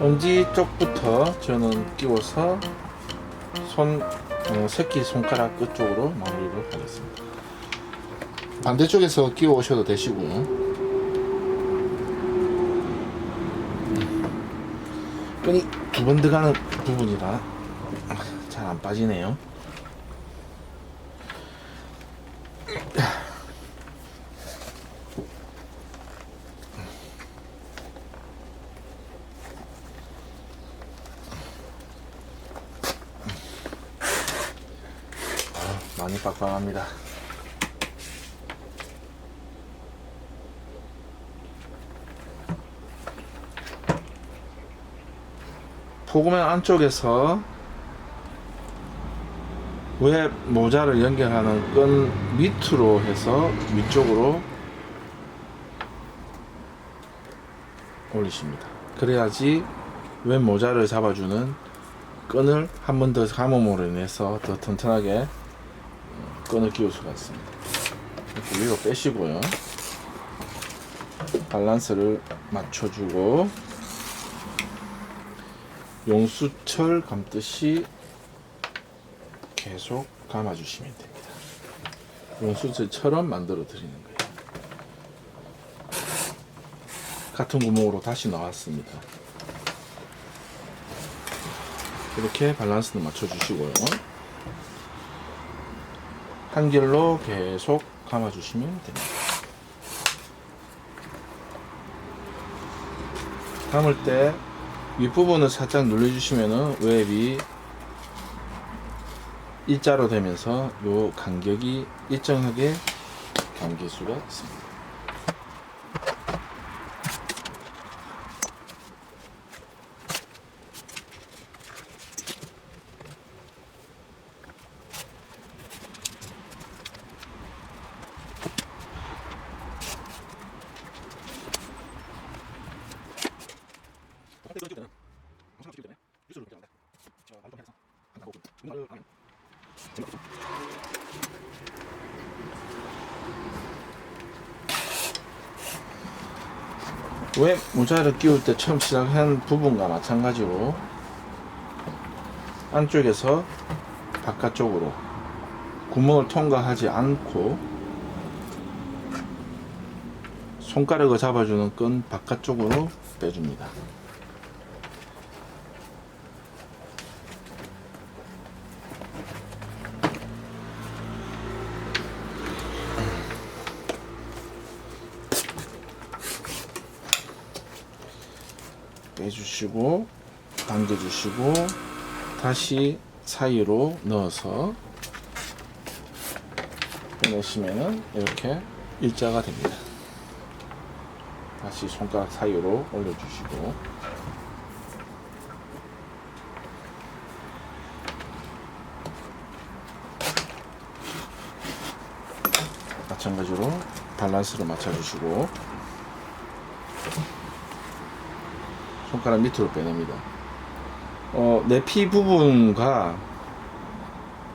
엄지 쪽부터 저는 끼워서 손 어, 새끼 손가락 끝 쪽으로 마무리를 하겠습니다. 반대쪽에서 끼워 오셔도 되시고요. 끈이 두 번 들어가는 부분이라 잘 안 빠지네요. 많이 빡빡합니다. 포구면 안쪽에서 왜 모자를 연결하는 끈 밑으로 해서 위쪽으로 올리십니다. 그래야지 왼 모자를 잡아주는 끈을 한 번 더 감음으로 인해서 더 튼튼하게 끈을 끼울 수가 있습니다. 이렇게 위로 빼시고요. 밸런스를 맞춰주고 용수철 감듯이 계속 감아주시면 됩니다. 용수철처럼 만들어 드리는 거예요. 같은 구멍으로 다시 나왔습니다. 이렇게 밸런스를 맞춰주시고요. 한결로 계속 감아주시면 됩니다. 감을 때 윗부분을 살짝 눌러주시면은 웹이 일자로 되면서 요 간격이 일정하게 감길 수가 있습니다. 왜 모자를 끼울 때 처음 시작한 부분과 마찬가지로 안쪽에서 바깥쪽으로 구멍을 통과하지 않고 손가락을 잡아주는 끈 바깥쪽으로 빼줍니다. 빼주시고 당겨주시고 다시 사이로 넣어서 빼내시면은 이렇게 일자가 됩니다. 다시 손가락 사이로 올려주시고 마찬가지로 밸런스를 맞춰주시고 손가락 밑으로 빼냅니다. 어, 내 피 부분과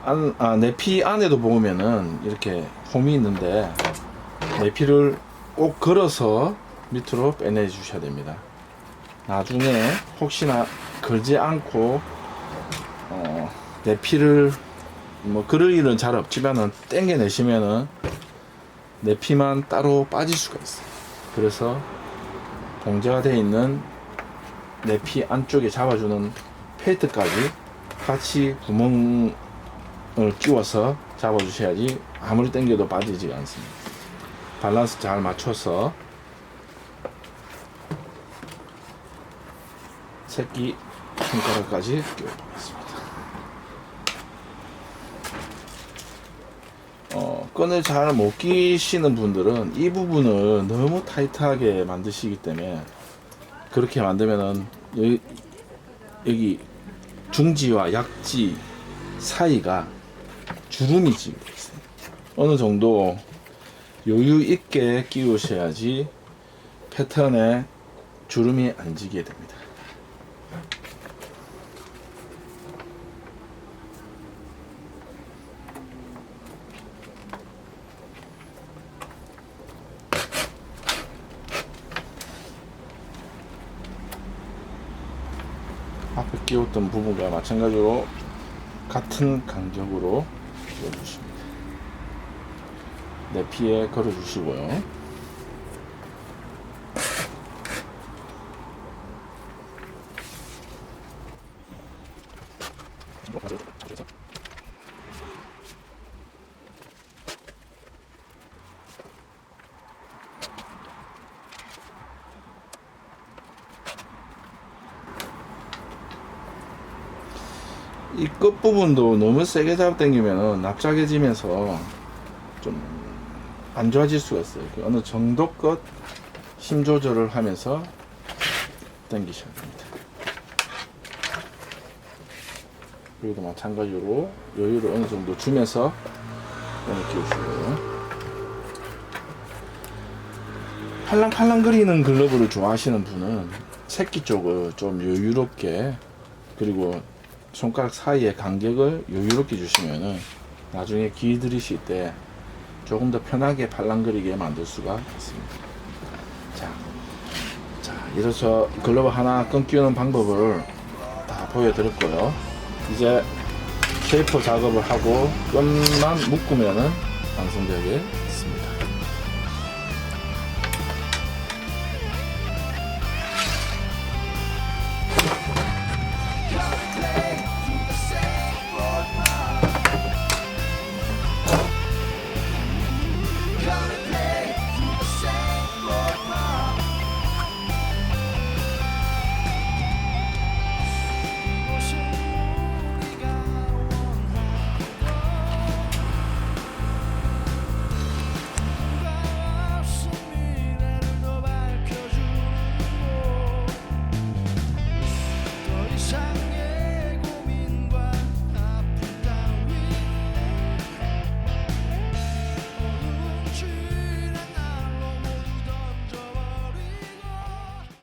안, 아, 내 피 안에도 보면은 이렇게 홈이 있는데 내 피를 꼭 걸어서 밑으로 빼내 주셔야 됩니다. 나중에 혹시나 걸지 않고 어, 내 피를 뭐 그럴 일은 잘 없지만은 땡겨 내시면은 내 피만 따로 빠질 수가 있어요. 그래서 동제가 되어 있는 내 피 안쪽에 잡아주는 페이트까지 같이 구멍을 끼워서 잡아주셔야지 아무리 당겨도 빠지지 않습니다. 밸런스 잘 맞춰서 새끼 손가락까지 끼워보겠습니다. 어, 끈을 잘 못 끼시는 분들은 이 부분을 너무 타이트하게 만드시기 때문에 그렇게 만들면은 여기, 여기 중지와 약지 사이가 주름이 지고 있어요. 어느 정도 여유 있게 끼우셔야지 패턴에 주름이 안 지게 됩니다. 앞에 끼웠던 부분과 마찬가지로 같은 간격으로 끼워주십니다. 내피에 걸어주시고요. 이 끝부분도 너무 세게 잡당기면은 납작해지면서 좀 안 좋아질 수가 있어요. 그 어느 정도껏 힘 조절을 하면서 당기셔야 됩니다. 여기도 마찬가지로 여유를 어느 정도 주면서 끼우시고요. 팔랑팔랑거리는 글러브를 좋아하시는 분은 새끼 쪽을 좀 여유롭게 그리고 손가락 사이의 간격을 여유롭게 주시면은 나중에 기 들이실 때 조금 더 편하게 팔랑거리게 만들 수가 있습니다. 자, 자 이래서 글러브 하나 끊기는 방법을 다 보여드렸고요. 이제 쉐이퍼 작업을 하고 끈만 묶으면은 완성되게 있습니다.